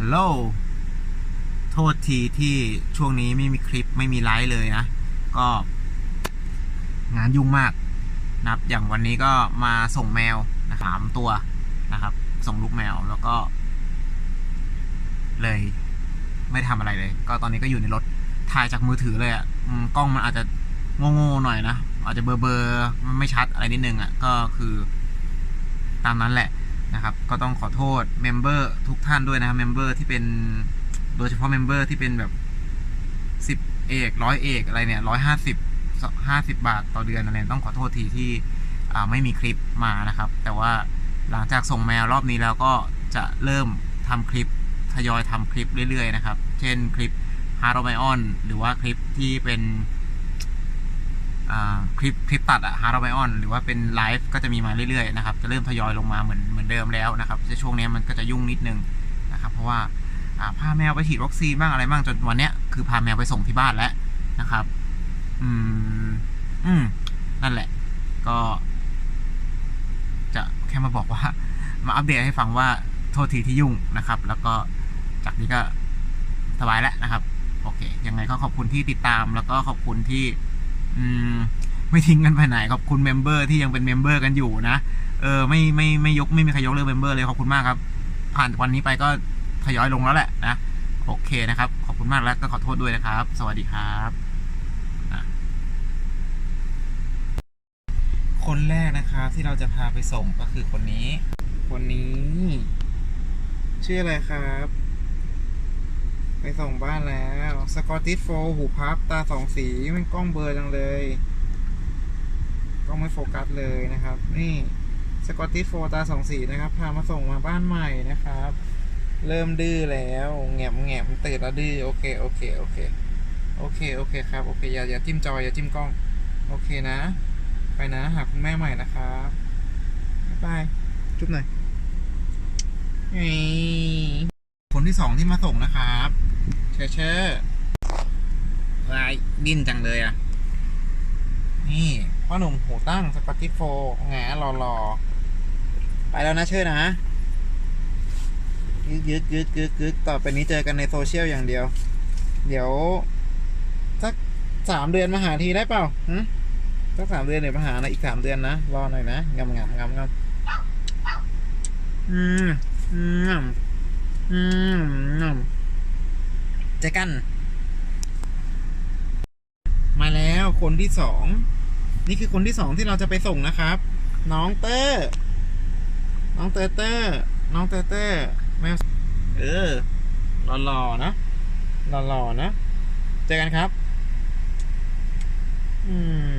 ฮัลโหลโทษทีที่ช่วงนี้ไม่มีคลิปไม่มีไลฟ์เลยนะ ก็ งานยุ่งมากนะครับ อย่างวันนี้ก็มาส่งแมวนะสามตัวนะครับ ส่งลูกแมวแล้วก็ เลย ไม่ทำอะไรเลย ก็ตอนนี้ก็อยู่ในรถถ่ายจากมือถือเลยอะ่ะกล้องมันอาจจะโง่ๆหน่อยนะอาจจะเบลอๆมันไม่ชัดอะไรนิดนึงอะ่ะก็คือ ตามนั้นแหละ นะครับ ก็ต้องขอโทษเมมเบอร์ทุกท่านด้วยนะครับเมมเบอร์ที่เป็นโดยเฉพาะเมมเบอร์ที่เป็นแบบสิบเอกร้อยเอกอะไรเนี่ยร้อยห้าสิบห้าสิบบาทต่อเดือนอะไรเนี่ยต้องขอโทษทีที่อ่าไม่มีคลิปมานะครับ แต่ว่าหลังจากส่งแมวรอบนี้แล้วก็จะเริ่มทำคลิปทยอยทำคลิปเรื่อยๆนะครับ เช่นคลิปฮาร์ o ไบออนหรือว่าคลิปที่เป็น คลิปคลิปตัดอะฮาร์ o ไบออนหรือว่าเป็นไลฟ์ก็จะมีมาเรื่อยๆนะครับจะเริ่มทยอยลงมาเหมือนเหมือนเดิมแล้วนะครับในช่วงนี้มันก็จะยุ่งนิดนึงนะครับเพราะว่าอ่าพาแมวไปฉีดวัคซีนบ้างอะไรบ้างจนวันเนี้ยคือพาแมวไปส่งที่บ้านแล้วนะครับ อืมอืมนั่นแหละ ก็ จะแค่มาบอกว่า มาอัปเดตให้ฟังว่าโทษทีที่ยุ่งนะครับ แล้วก็จากนี้ก็สบายแล้วนะครับ โอเค ยังไงก็ขอบคุณที่ติดตามแล้วก็ขอบคุณที่ อืมไม่ทิ้งกันไปไหนขอบคุณเมมเบอร์ที่ยังเป็นเมมเบอร์กันอยู่นะเออไม่ไม่ไม่ยกไม่มีใครยกเลิกเมมเบอร์เลยขอบคุณมากครับ ผ่านวันนี้ไปก็ทยอยลงแล้วแหละนะโอเคนะครับ ขอบคุณมากแล้วก็ขอโทษด้วยนะครับ สวัสดีครับคนแรกนะครับที่เราจะพาไปส่งก็คือคนนี้ คนนี้ ชื่ออะไรครับ ไปส่งบ้านแล้วสกอตติสโฟหูพับ ตาสองสีมันกล้องเบลอร์จังเลยกล้องไม่โฟกัสเลยนะครับ นี่สกอตติสโฟตาสองสีนะครับ พามาส่งมาบ้านใหม่นะครับ เริ่มดื้อแล้วแงบแงบตื่นแล้วดื้อโอเคโอเคโอเคโอเคโอเคครับโอเคอย่าอย่าจิ้มจอยอย่าจิ้มกล้องโอเคนะ ไปนะหาคุณแม่ใหม่นะครับบ๊ายจุ๊บหน่อยคนที่สองที่มาส่งนะครับ เชอเชอร์ลายดิ้นจังเลยอะ นี่พ่อหนุ่มหูตั้งสกอตติโฟแงรอรอๆ ไปแล้วนะเชื่อนะยึกยึกยึกยึกยึกต่อไปนี้เจอกันในโซเชียลอย่างเดียว เดี๋ยว สักสามเดือนมาหาทีได้เปล่าหึสักสามเดือนเดี๋ยวมาหานะอีกสามเดือนนะ รอหน่อยนะงำงำงำงำอืมอืมอืม อกัน มาแล้วคนที่สอง นี่คือคนที่สองที่เราจะไปส่งนะครับ น้องเตอร์ น้องเตอร์เตอร์น้องเตอร์เตอร์แมวเออหล่อๆนะหล่อๆนะ เจอกันครับ อืม